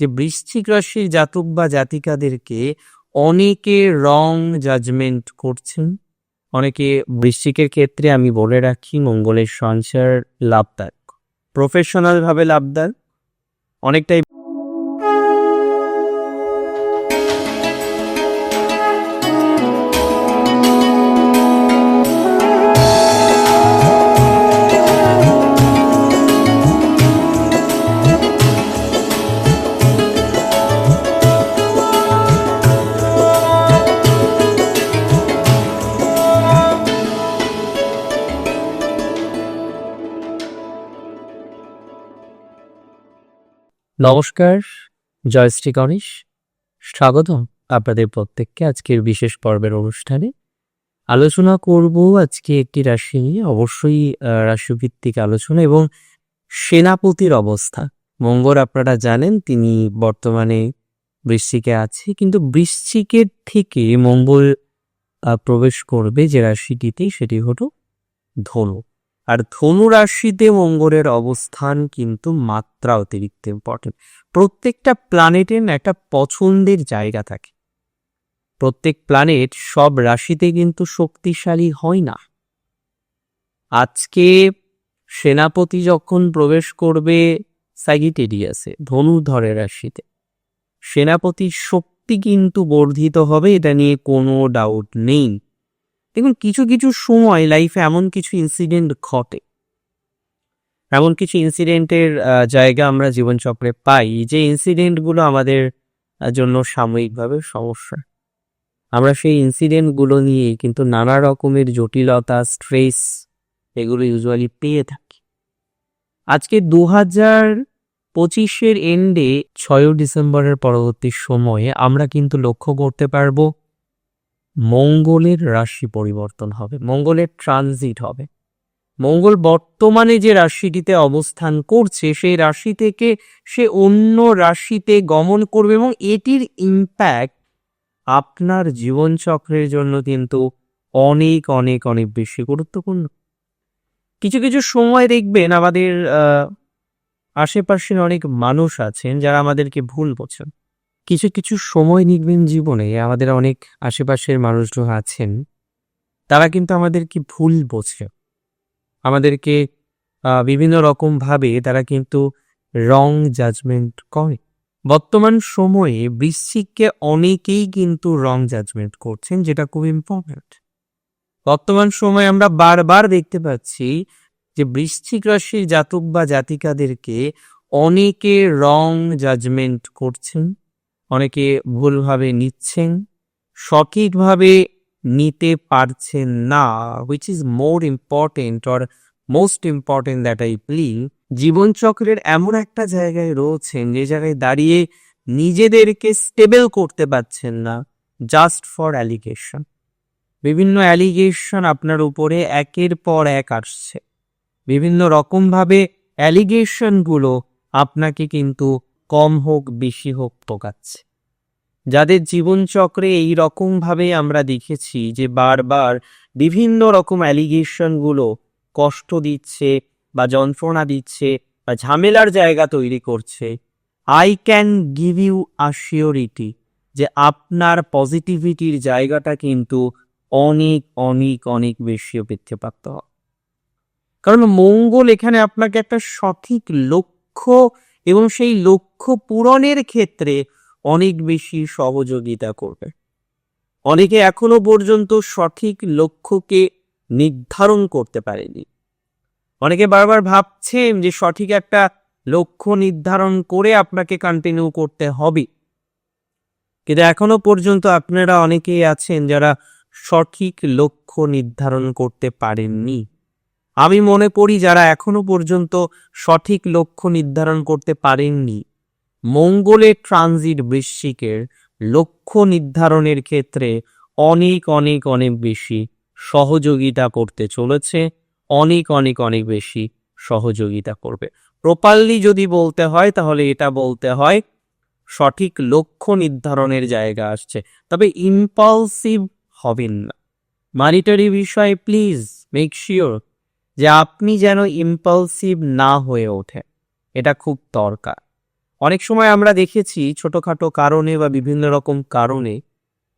যে বৃশ্চিক রাশির জাতক বা জাতিকাদেরকে অনেকে রং জাজমেন্ট করছেন। অনেকে বৃশ্চিকের ক্ষেত্রে আমি বলে রাখি মঙ্গলের সঞ্চার লাভদায়ক। প্রফেশনাল ভাবে লাভদায়ক। অনেকটাই নমস্কার, জয়শ্রী গণেশ। স্বাগতম আপনাদের প্রত্যেককে আজকের বিশেষ পর্বের অনুষ্ঠানে। আলোচনা করব আজকে একটি রাশি নিয়ে, অবশ্যই রাশিভিত্তিক আলোচনা এবং সেনাপতির অবস্থা। মঙ্গল আপনারা জানেন, তিনি বর্তমানে বৃশ্চিকে আছে, কিন্তু বৃশ্চিকের থেকে মঙ্গল প্রবেশ করবে যে রাশিটিতে সেটি হলো ধনু। আর ধনু রাশিতে মঙ্গলের অবস্থান কিন্তু মাত্রা অতিরিক্ত ইম্পর্টেন্ট প্রত্যেকটা প্ল্যানেটের একটা পছন্দের জায়গা থাকে। প্রত্যেক প্ল্যানেট সব রাশিতে কিন্তু শক্তিশালী হয় না। আজকে সেনাপতি যখন প্রবেশ করবে স্যাগিটেরিয়াসে ধনুধরের রাশিতে, সেনাপতির শক্তি কিন্তু বর্ধিত হবে, এটা নিয়ে কোনো ডাউট নেই। দেখুন, কিছু কিছু সময় লাইফে এমন কিছু ইনসিডেন্ট ঘটে। এমন কিছু ইনসিডেন্টের জায়গা আমরা জীবনচক্রে পাই যে ইনসিডেন্টগুলো আমাদের জন্য সাময়িকভাবে সমস্যা। আমরা সেই ইনসিডেন্টগুলো নিয়ে কিন্তু নানা রকমের জটিলতা স্ট্রেস এগুলো ইউজুয়ালি পেয়ে থাকি। আজকে দু হাজার পঁচিশের এন্ডে ছয় ডিসেম্বরের পরবর্তী সময়ে আমরা কিন্তু লক্ষ্য করতে পারব মঙ্গলের রাশি পরিবর্তন হবে, মঙ্গলের ট্রানজিট হবে। মঙ্গল বর্তমানে যে রাশিটিতে অবস্থান করছে, সেই রাশি থেকে সে অন্য রাশিতে গমন করবে এবং এটির ইম্প্যাক্ট আপনার জীবনচক্রের জন্য কিন্তু অনেক অনেক অনেক বেশি গুরুত্বপূর্ণ। কিছু কিছু সময় দেখবেন আমাদের আশেপাশের অনেক মানুষ আছেন যারা আমাদেরকে ভুল বোঝেন। কিছু কিছু সময় নিবেন জীবনে। আমাদের অনেক আশেপাশের মানুষজন আছেন। তারা কিন্তু আমাদেরকে ভুল বোঝে। আমাদেরকে বিভিন্ন রকম ভাবে তারা কিন্তু রং জাজমেন্ট করে। বর্তমান সময়ে বৃশ্চিককে অনেকেই কিন্তু রং জাজমেন্ট করছেন, যেটা খুব ইম্পর্ট্যান্ট বর্তমান সময়ে আমরা বারবার দেখতে পাচ্ছি যে বৃশ্চিক রাশির জাতক বা জাতিকাদেরকে অনেকে রং জাজমেন্ট করছেন। অনেকে ভুলভাবে নিচ্ছেন, সঠিকভাবে নিতে পারছেন না which is more important or most important that I believe জীবনচক্রের এমন একটা জায়গায় রয়েছেন যে জায়গায় দাঁড়িয়ে নিজেদেরকে স্টেবল করতে পারছেন না জাস্ট ফর অ্যালিগেশন বিভিন্ন অ্যালিগেশন আপনার উপরে একের পর এক আসছে। বিভিন্ন রকমভাবে অ্যালিগেশনগুলো আপনাকে কিন্তু কম হোক, বেশি হোক পোকাচ্ছে যাদের জীবনচক্রে এই রকমভাবে আমরা দেখেছি যে বারবার বিভিন্ন রকম অ্যালিগেশনগুলো কষ্ট দিচ্ছে বা যন্ত্রণা দিচ্ছে বা ঝামেলার জায়গা তৈরি করছে I can give you assurity যে আপনার পজিটিভিটির জায়গাটা কিন্তু অনেক অনেক অনেক বেশি বৃদ্ধিপ্রাপ্ত হবে। কারণ মঙ্গল এখানে আপনাকে একটা সঠিক লক্ষ্য এবং সেই লক্ষ্য পূরণের ক্ষেত্রে অনেক বেশি সহযোগিতা করবে। অনেকে এখনও পর্যন্ত সঠিক লক্ষ্যকে নির্ধারণ করতে পারেনি। অনেকে বারবার ভাবছেন যে সঠিক একটা লক্ষ্য নির্ধারণ করে আপনাকে কন্টিনিউ করতে হবে। কিন্তু এখনও পর্যন্ত আপনারা অনেকেই আছেন যারা সঠিক লক্ষ্য নির্ধারণ করতে পারেননি। আমি মনে করি যারা এখনও পর্যন্ত সঠিক লক্ষ্য নির্ধারণ করতে পারেননি মঙ্গলের ট্রানজিট বৃশ্চিকের লক্ষ্য নির্ধারণের ক্ষেত্রে অনেক অনেক অনেক বেশি সহযোগিতা করতে চলেছে, অনেক অনেক অনেক বেশি সহযোগিতা করবে। প্রপারলি যদি বলতে হয়, তাহলে এটা বলতে হয়, সঠিক লক্ষ্য নির্ধারণের জায়গা আসছে। তবে ইম্পালসিভ হবেন না। মানিটারি বিষয়ে প্লিজ মেক শিওর যে আপনি যেন ইম্পালসিভ না হয়ে ওঠে এটা খুব দরকার। অনেক সময় আমরা দেখেছি ছোটখাটো কারণে বা বিভিন্ন রকম কারণে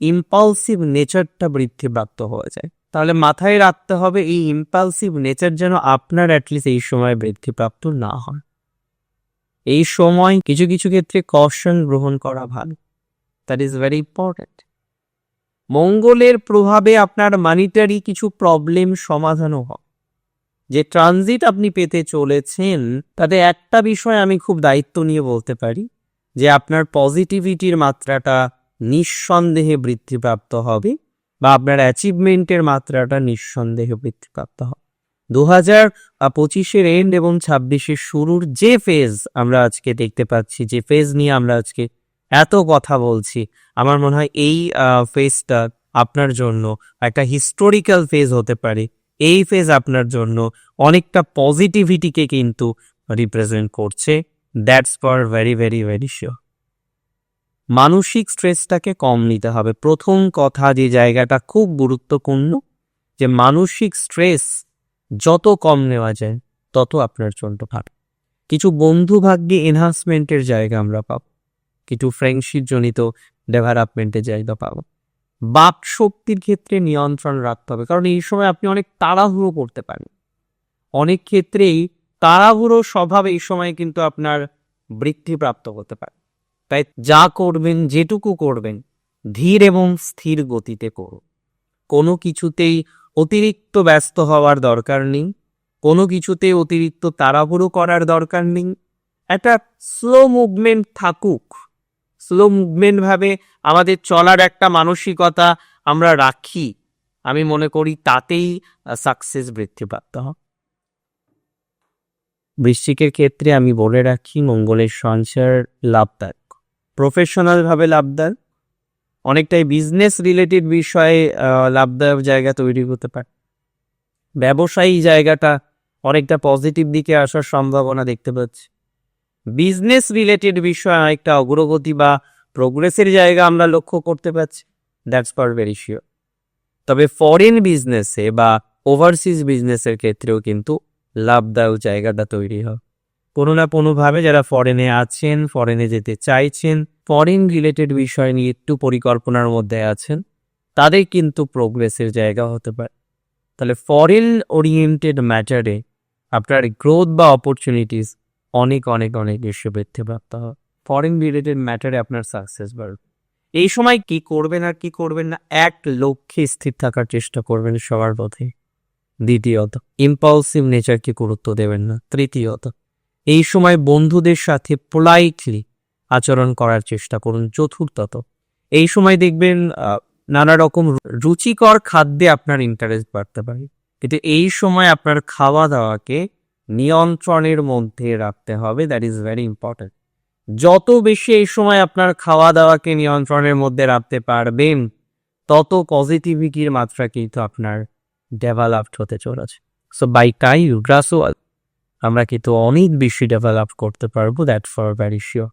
ইম্পালসিভ নেচারটা বৃদ্ধিপ্রাপ্ত হয়ে যায়। তাহলে মাথায় রাখতে হবে এই ইম্পালসিভ নেচার যেন আপনার অ্যাটলিস্ট এই সময় বৃদ্ধিপ্রাপ্ত না হয়। এই সময় কিছু কিছু ক্ষেত্রে কশন গ্রহণ করা ভালো। দ্যাট ইজ ভেরি ইম্পর্ট্যান্ট মঙ্গলের প্রভাবে আপনার মানিটারি কিছু প্রবলেম সমাধানও হয়। যে ট্রানজিট আপনি পেতে চলেছেন, তাতে একটা বিষয় আমি খুব দায়িত্ব নিয়ে বলতে পারি, যে আপনার পজিটিভিটির মাত্রাটা নিঃসন্দেহে বৃদ্ধিপ্রাপ্ত হবে বা আপনার অ্যাচিভমেন্টের মাত্রাটা নিঃসন্দেহে বৃদ্ধিপ্রাপ্ত হবে। দু হাজার পঁচিশের এন্ড এবং ছাব্বিশের শুরুর যে ফেজ আমরা আজকে দেখতে পাচ্ছি, যে ফেজ নিয়ে আমরা আজকে এত কথা বলছি, আমার মনে হয় এই ফেজটা আপনার জন্য একটা হিস্টোরিক্যাল ফেজ হতে পারে। এই ফেজ আপনার জন্য অনেকটা পজিটিভিটিকে কিন্তু রিপ্রেজেন্ট করছে। That's for very very very sure মানসিক স্ট্রেসটাকে কম নিতে হবে। প্রথম কথা যে জায়গাটা খুব গুরুত্বপূর্ণ, যে মানসিক স্ট্রেস যত কম নেওয়া যায়, তত আপনার জন্য ভালো। কিছু বন্ধু ভাগ্যে এনহান্সমেন্টের জায়গা আমরা পাবো। কিছু ফ্রেন্ডশিপ জনিত ডেভেলপমেন্টের জায়গা পাবো। বাক শক্তির ক্ষেত্রে নিয়ন্ত্রণ রাখতে হবে। কারণ এই সময় আপনি অনেক তাড়াহুড়ো করতে পারেন। অনেক ক্ষেত্রেই তাড়াহুড়ো স্বভাব এই সময় কিন্তু আপনার বৃদ্ধিপ্রাপ্ত হতে পারে। তাই যা করবেন, যেটুকু করবেন, ধীর এবং স্থির গতিতে করুন। কোনো কিছুতেই অতিরিক্ত ব্যস্ত হওয়ার দরকার নেই। কোনো কিছুতে অতিরিক্ত তাড়াহুড়ো করার দরকার নেই। একটা স্লো মুভমেন্ট থাকুক। স্লো মুভমেন্ট ভাবে আমাদের চলার একটা মানসিকতা আমরা রাখি। আমি মনে করি তাতেই সাকসেস বৃদ্ধিপ্রাপ্ত হয়। বৃশ্চিকের ক্ষেত্রে আমি বলে রাখি, মঙ্গলের সঞ্চার লাভদায়ক। প্রফেশনালভাবে লাভদায়ক। অনেকটাই বিজনেস রিলেটেড বিষয়ে লাভদায়ক জায়গা তৈরি হতে পারে। ব্যবসায়ী জায়গাটা অনেকটা পজিটিভ দিকে আসার সম্ভাবনা দেখতে পাচ্ছি। বিজনেস রিলেটেড বিষয়ে অনেকটা অগ্রগতি বা প্রোগ্রেসের জায়গা আমরা লক্ষ্য করতে পারছি। দ্যাটস ফর ভেরি শিওর তবে ফরেন বিজনেসে বা ওভারসিজ বিজনেসের ক্ষেত্রেও কিন্তু লাভদায়ক জায়গাটা তৈরি হয়। কোনো না কোনোভাবে যারা ফরেনে আছেন ফরেনে যেতে চাইছেন ফরেন রিলেটেড বিষয় নিয়ে একটু পরিকল্পনার মধ্যে আছেন, তাদের কিন্তু প্রোগ্রেসের জায়গা হতে পারে। তাহলে ফরেন ওরিয়েন্টেড ম্যাটারে আপনার গ্রোথ বা অপরচুনিটিস অনেক অনেক অনেক বেশি বৃদ্ধিপ্রাপ্ত হয়। ফরেন রিলেটেড ম্যাটারে আপনার সাকসেস বাড়বে। এই সময় কি করবেন আর কি করবেন না, এক লক্ষ্যে স্থির থাকার চেষ্টা করবেন সবার পথে দ্বিতীয়ত ইম্পালসিভ নেচারকে গুরুত্ব দেবেন না। তৃতীয়ত, এই সময় বন্ধুদের সাথে পোলাইটলি আচরণ করার চেষ্টা করুন। চতুর্থত, এই সময় দেখবেন নানা রকম রুচিকর খাদ্যে আপনার ইন্টারেস্ট বাড়তে পারে। কিন্তু এই সময় আপনার খাওয়া দাওয়াকে নিয়ন্ত্রণের মধ্যে রাখতে হবে দ্যাট ইজ ভেরি ইম্পর্টেন্ট যত বেশি এই সময় আপনার খাওয়া দাওয়াকে নিয়ন্ত্রণের মধ্যে রাখতে পারবেন, তত পজিটিভিটির মাত্রা কিন্তু আপনার ডেভেলপড হতে চলেছে। সো বাই টাইম গ্রাসুয়াল আমরা কিন্তু অনেক বেশি ডেভেলপ করতে পারব that for very sure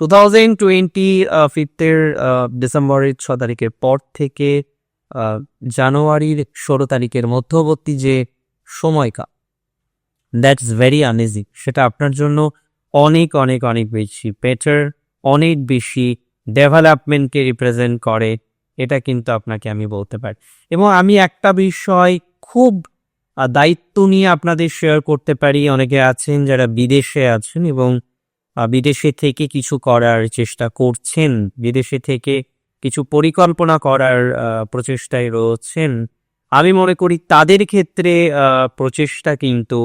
two thousand twenty ফিফথের ডিসেম্বরের ছ তারিখের পর থেকে জানুয়ারির ষোলো তারিখের মধ্যবর্তী যে সময়কাল দ্যাটস ভেরি আনইজি সেটা আপনার জন্য অনেক অনেক অনেক বেশি বেটার অনেক বেশি ডেভেলপমেন্টকে রিপ্রেজেন্ট করে, এটা কিন্তু আপনাকে আমি বলতে পারি। এবং আমি একটা বিষয় খুব দায়িত্ব নিয়ে আপনাদের শেয়ার করতে পারি। অনেকে আছেন যারা বিদেশে আছেন এবং বিদেশে থেকে কিছু করার চেষ্টা করছেন, বিদেশে থেকে কিছু পরিকল্পনা করার প্রচেষ্টায় রয়েছেন। আমি মনে করি তাদের ক্ষেত্রে প্রচেষ্টা কিন্তু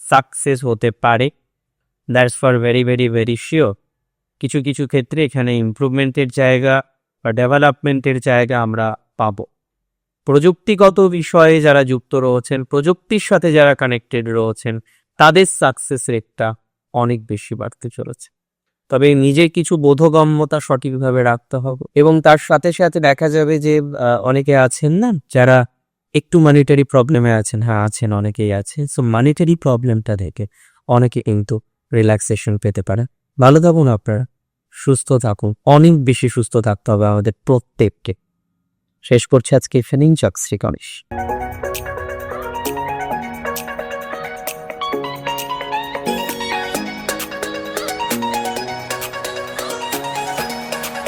সাকসেস হতে পারে। That's for very very very sure কিছু কিছু ক্ষেত্রে এখানে ইমপ্রুভমেন্টের জায়গা বা ডেভেলপমেন্টের জায়গা আমরা পাবো। প্রযুক্তিগত বিষয়ে যারা যুক্ত রয়েছেন, প্রযুক্তির সাথে যারা কানেক্টেড রয়েছেন, তাদের সাকসেস রেটটা অনেক বেশি বাড়তে চলেছে। তবে নিজের কিছু বোধগম্যতা সঠিকভাবে রাখতে হবে এবং তার সাথে সাথে দেখা যাবে যে অনেকে আছেন না, যারা একটু মানিটারি প্রবলেমে আছেন। হ্যাঁ আছেন, অনেকেই আছে সো মানিটারি প্রবলেমটা থেকে অনেকে কিন্তু রিল্যাক্সেশন পেতে পারে। ভালো থাকুন আপনারা। সুস্থ থাকুন। অনেক বেশি সুস্থ থাকতে হবে আমাদের প্রত্যেককে। শেষ করছি আজকে ফেনিং চক শ্রী গণেশ।